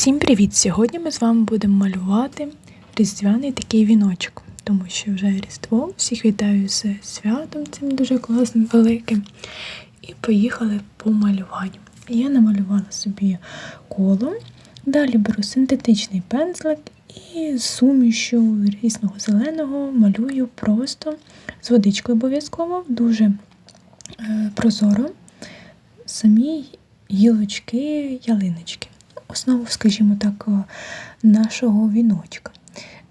Всім привіт! Сьогодні ми з вами будемо малювати різдвяний такий віночок, тому що вже Різдво. Всіх вітаю з святом, цим дуже класним, великим. І поїхали по малюванню. Я намалювала собі коло. Далі беру синтетичний пензлик і з сумішю різного зеленого малюю просто з водичкою обов'язково, дуже е, прозоро самі гілочки ялиночки основу, скажімо так, е, нашого віночка.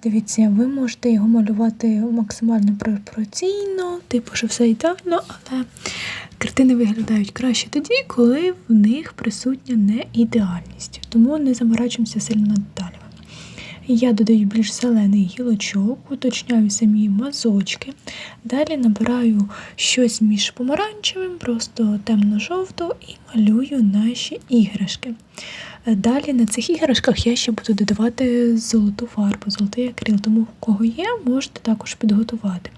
Дивіться, ви можете його малювати максимально пропорційно, типу, що все ідеально, але картини виглядають краще тоді, коли в них присутня неідеальність. Тому не заморачуємося сильно над деталями. Я додаю більш зелений гілочок, уточняю самі мазочки. Далі набираю щось між помаранчевим, просто темно-жовто, і малюю наші іграшки. Далі на цих іграшках я ще буду додавати золоту фарбу, золотий акрил, тому в кого є, можете також підготувати.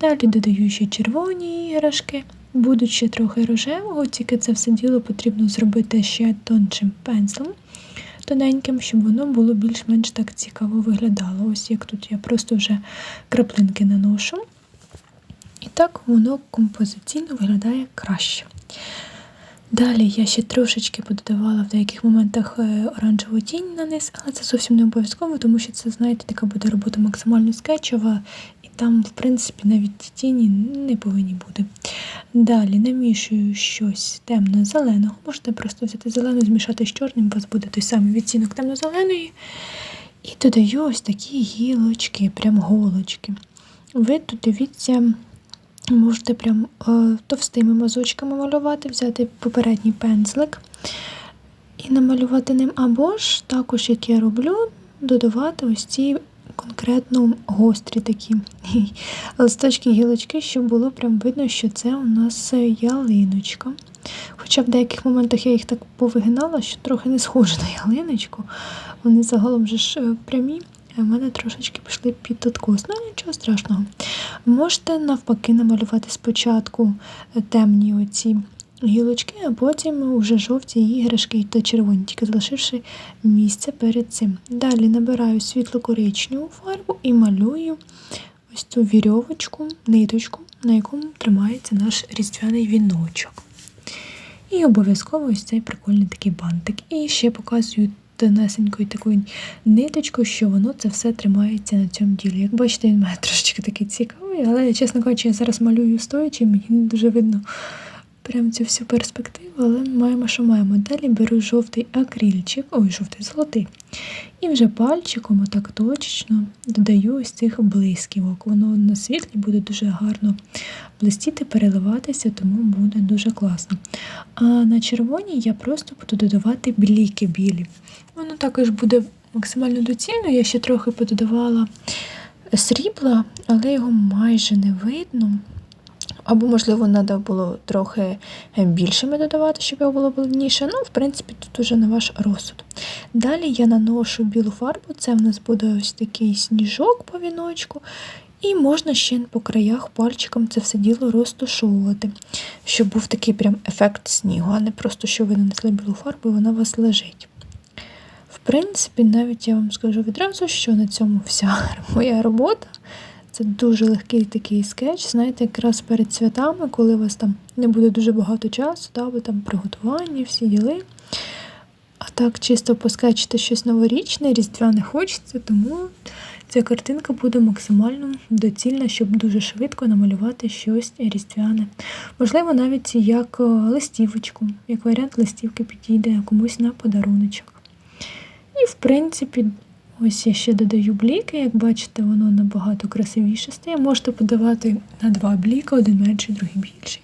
Далі додаю ще червоні іграшки, будуть ще трохи рожевого, тільки це все діло потрібно зробити ще тоншим пензлем, тоненьким, щоб воно було більш-менш так цікаво виглядало. Ось як тут я просто вже краплинки наношу. І так воно композиційно виглядає краще. Далі я ще трошечки пододавала в деяких моментах е, оранжеву тінь на низ, але це зовсім не обов'язково, тому що це, знаєте, така буде робота максимально скетчова, і там, в принципі, навіть тіні не повинні бути. Далі намішую щось темно-зеленого. Можете просто взяти зелену, змішати з чорним, у вас буде той самий відцінок темно-зеленої. І додаю ось такі гілочки, прям голочки. Ви тут дивіться. Можете прям е, товстими мазочками малювати, взяти попередній пензлик і намалювати ним, або ж також, як я роблю, додавати ось ці конкретно гострі такі листочки гілочки, щоб було прям видно, що це у нас ялиночка. Хоча в деяких моментах я їх так повигинала, що трохи не схоже на ялиночку. Вони загалом вже ж е, прямі. У мене трошечки пішли під откос, ну нічого страшного. Можете навпаки намалювати спочатку е, темні оці гілочки, а потім вже жовті іграшки та червоні, тільки залишивши місце перед цим. Далі набираю світло-коричневу фарбу і малюю ось цю вірьовочку, ниточку, на якому тримається наш різдвяний віночок. І обов'язково ось цей прикольний такий бантик. І ще показую тонесенькою такою ниточкою, що воно це все тримається на цьому ділі. Як бачите, він має трошечки такий цікавий, але, чесно кажучи, я зараз малюю стоячи, мені не дуже видно прям цю всю перспективу, але маємо, що маємо. Далі беру жовтий акрильчик, ой, жовтий золотий. І вже пальчиком, отак точечно, додаю ось цих блисківок. Воно на світлі буде дуже гарно блистіти, переливатися, тому буде дуже класно. А на червоній я просто буду додавати бліки білі. Воно також буде максимально доцільно. Я ще трохи пододавала срібла, але його майже не видно. Або, можливо, треба було трохи більшими додавати, щоб його було бледніше. Ну, в принципі, тут уже на ваш розсуд. Далі я наношу білу фарбу, це в нас буде ось такий сніжок по віночку. І можна ще по краях пальчиком це все діло розташовувати, щоб був такий прям ефект снігу, а не просто, що ви нанесли білу фарбу і вона у вас лежить. В принципі, навіть я вам скажу відразу, що на цьому вся моя робота. Це дуже легкий такий скетч, знаєте, якраз перед святами, коли у вас там не буде дуже багато часу, да, ви там приготування, всі діли. А так чисто поскетчити щось новорічне, різдвяне хочеться, тому ця картинка буде максимально доцільна, щоб дуже швидко намалювати щось різдвяне. Можливо, навіть як е, листівочку, як варіант листівки підійде комусь на подаруночок. І, в принципі, Ось я ще додаю бліки, як бачите, воно набагато красивіше стає. Можете подавати на два бліки, один менший, другий більший.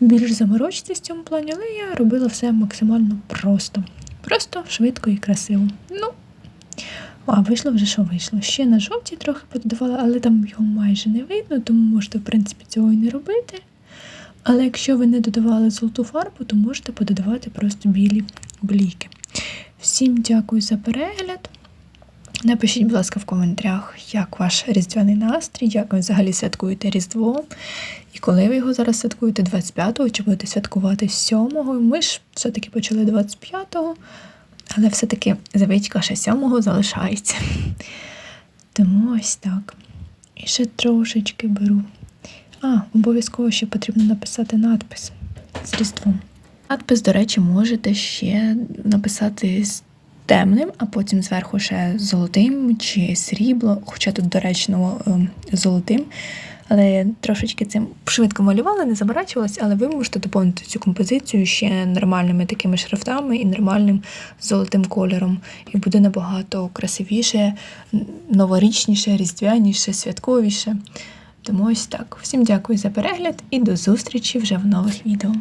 Більш заморочитись в цьому плані, але я робила все максимально просто. Просто, швидко і красиво. Ну, а вийшло вже, що вийшло. Ще на жовтій трохи подавала, але там його майже не видно, тому можете, в принципі, цього і не робити. Але якщо ви не додавали золоту фарбу, то можете подавати просто білі бліки. Всім дякую за перегляд. Напишіть, будь ласка, в коментарях, як ваш різдвяний настрій, як ви взагалі святкуєте Різдво. І коли ви його зараз святкуєте 25-го, чи будете святкувати 7-го. Ми ж все-таки почали 25-го. але все-таки завичка ще сьомого залишається. Тому ось так. І ще трошечки беру. А, обов'язково ще потрібно написати надпис з різдвом. Надпис, до речі, можете ще написати з темним, а потім зверху ще золотим чи срібло, хоча тут доречно ем, золотим. Але я трошечки цим швидко малювала, не заморачувалась, але ви можете доповнити цю композицію ще нормальними такими шрифтами і нормальним золотим кольором. І буде набагато красивіше, новорічніше, різдвяніше, святковіше. Тому ось так. Всім дякую за перегляд і до зустрічі вже в нових відео.